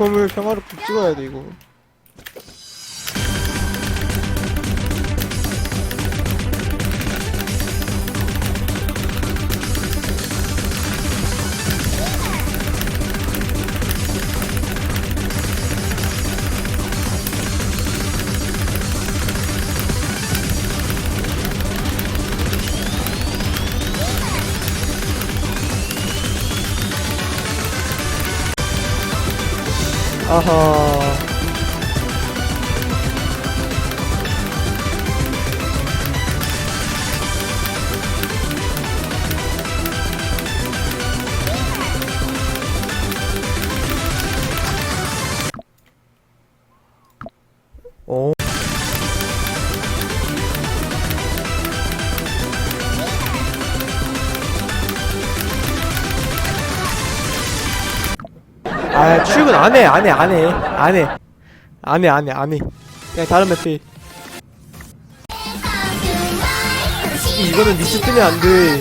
건물 평화롭게 찍어야 돼 이거 아하 아, 출근 안 해, 안 해, 안 해, 안 해. 안 해, 안 해, 안 해. 그냥 다른 맵 해. 이거는 리스 뜨면 안 돼.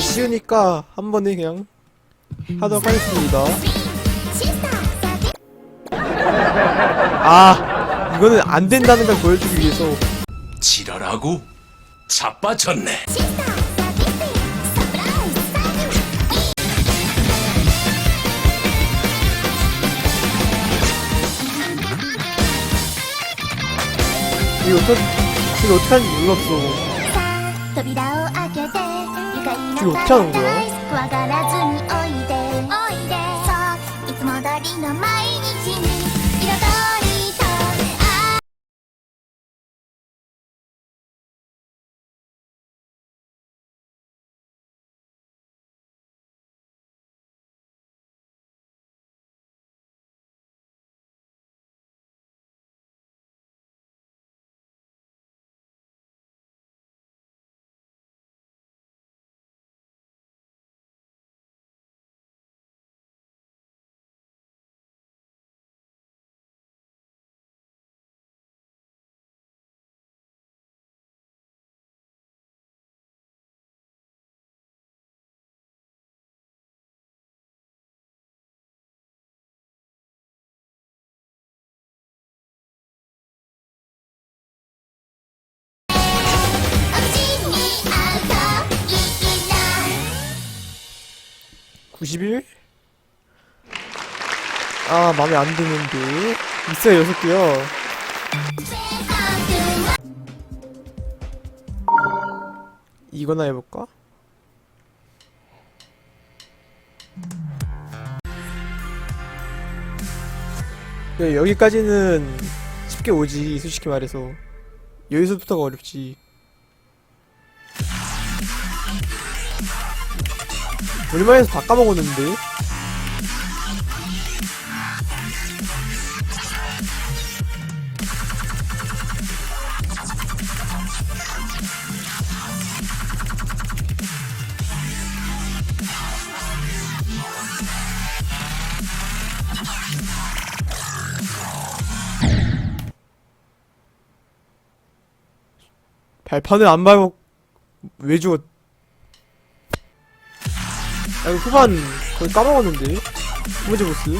쉬우니까 한 번에 그냥 하도록 하겠습니다. 아, 이거는 안 된다는 걸 보여주기 위해서. 지랄하고 자빠졌네. 이거 어떡 이거 어떻게 하는지? 몰랐어. 지금 어떻게 하는 거야? 91? 아, 마음에 안 드는데. 있어요, 여섯 개요. 이거나 해볼까? 네, 여기까지는 쉽게 오지, 솔직히 말해서. 여기서부터가 어렵지. 우리만에서 다 까먹었는데? 발판을 안 밟고 왜 죽었? 아, 이거 후반 거의 까먹었는데? 두 번째 보스?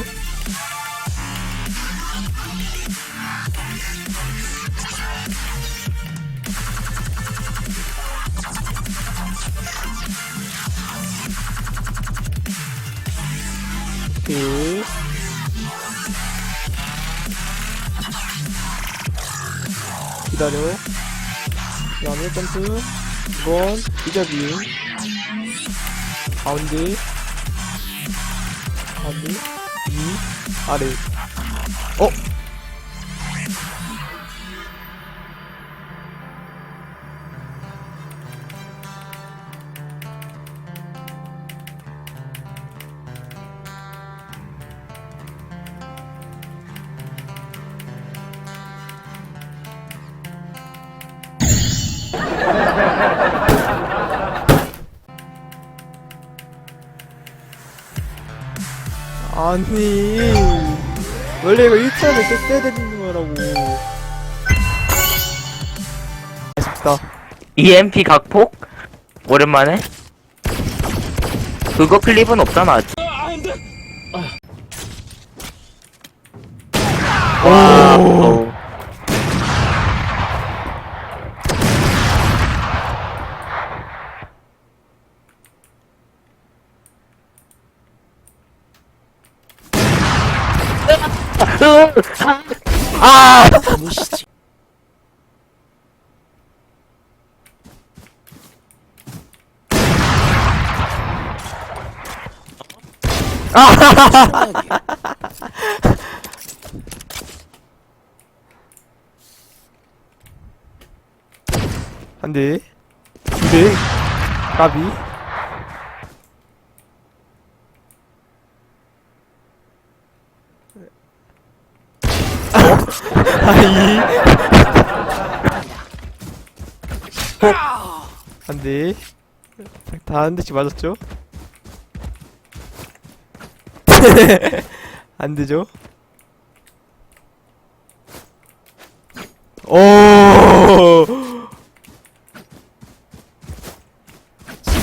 오케이. 기다려. 그 다음에 점프. 이건 이자뷰. 가운데. 가운데. 위 아래. 어? 아니 원래 이거 1차를 깼어야 되는 거라고 아쉽다 EMP 각폭? 오랜만에? 그거 클립은 없잖아 아직. 아, 와, 아! 한 대, 두 대, 까비. 하이. 한 대. 다한 대씩 맞았죠? 안 되죠? 오!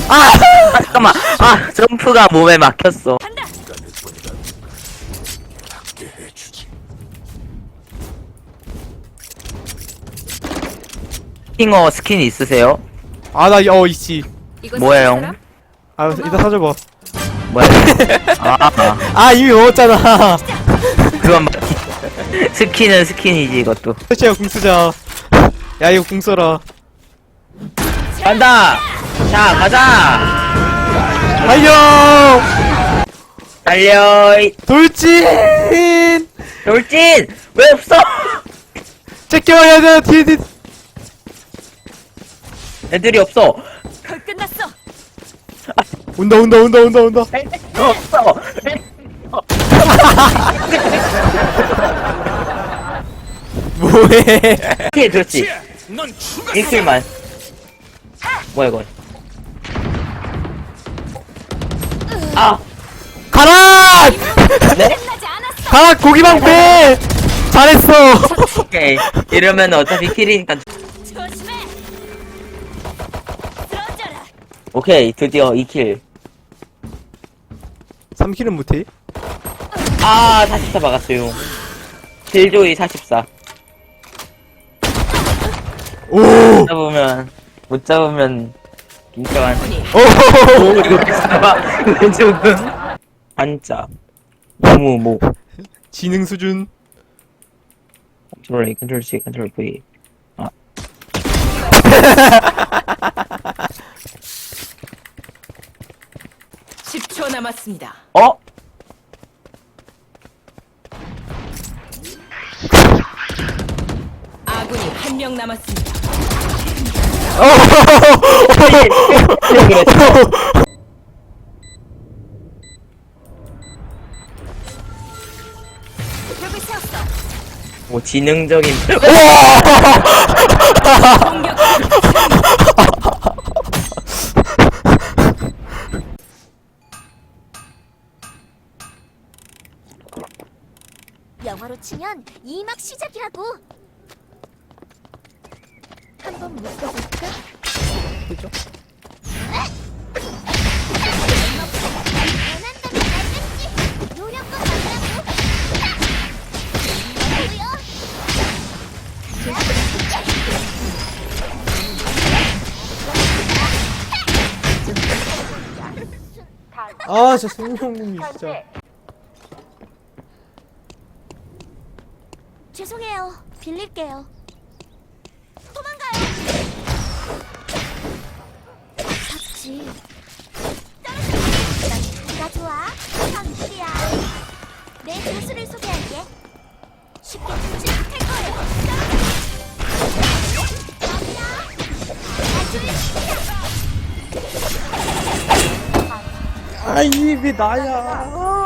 아, 잠깐만. 아, 점프가 몸에 막혔어. 핑어 스킨 있으세요? 아, 나, 어, 있지. 뭐예요? 아, 이따 사줘봐. 뭐야? 아, 아, 아, 이미 먹었잖아. 그건 맞 스킨은 스킨이지 이것도. 설치야, 궁 쓰자. 야, 이거 궁 써라. 간다. 자, 가자. 달려! 달려. 이 돌진! 돌진 왜 없어? 제껴야 돼, 뒤에, 뒤에. 애들이 없어. 걸 끝났어. 온다, 온다, 온다, 온다, 온다. 없어. 뭐해. 킬 그렇지. 넌 죽었어. 1킬만. 뭐야 이건? 아, 가라! 네? 끝나지 않았어. 가라, 고기방 빼! 잘했어! 오케이. 이러면 어차피 킬이니까. 오케이, 드디어 2킬. 3킬은 못해? 아, 44 막았어요. 딜조이 44. 오! 못 잡으면, 못 잡으면, 긴장한. 오! 오, 이거 잡아. 왜 조금. 한자. 너무 뭐. 지능 수준. 컨트롤 A, 컨트롤 C, 컨트롤 V. 남았습니다. 어? 아군이 한 명 남았습니다. 벽을 세웠어. 뭐, 지능적인. 공격. 영화로 치면 이막 시작이라고. 한번 묶어볼까? 그죠? 원한다면 알겠지. 노력껏 하라고. 뭐야? 아, 진짜. 죄송해요. 빌릴게요. 도망가요. 잡지. 나 좋아. 강수야. 내 교수를 소개할게. 쉽게 추측할 거예요. 아니야. 아주 아, 이게 나야.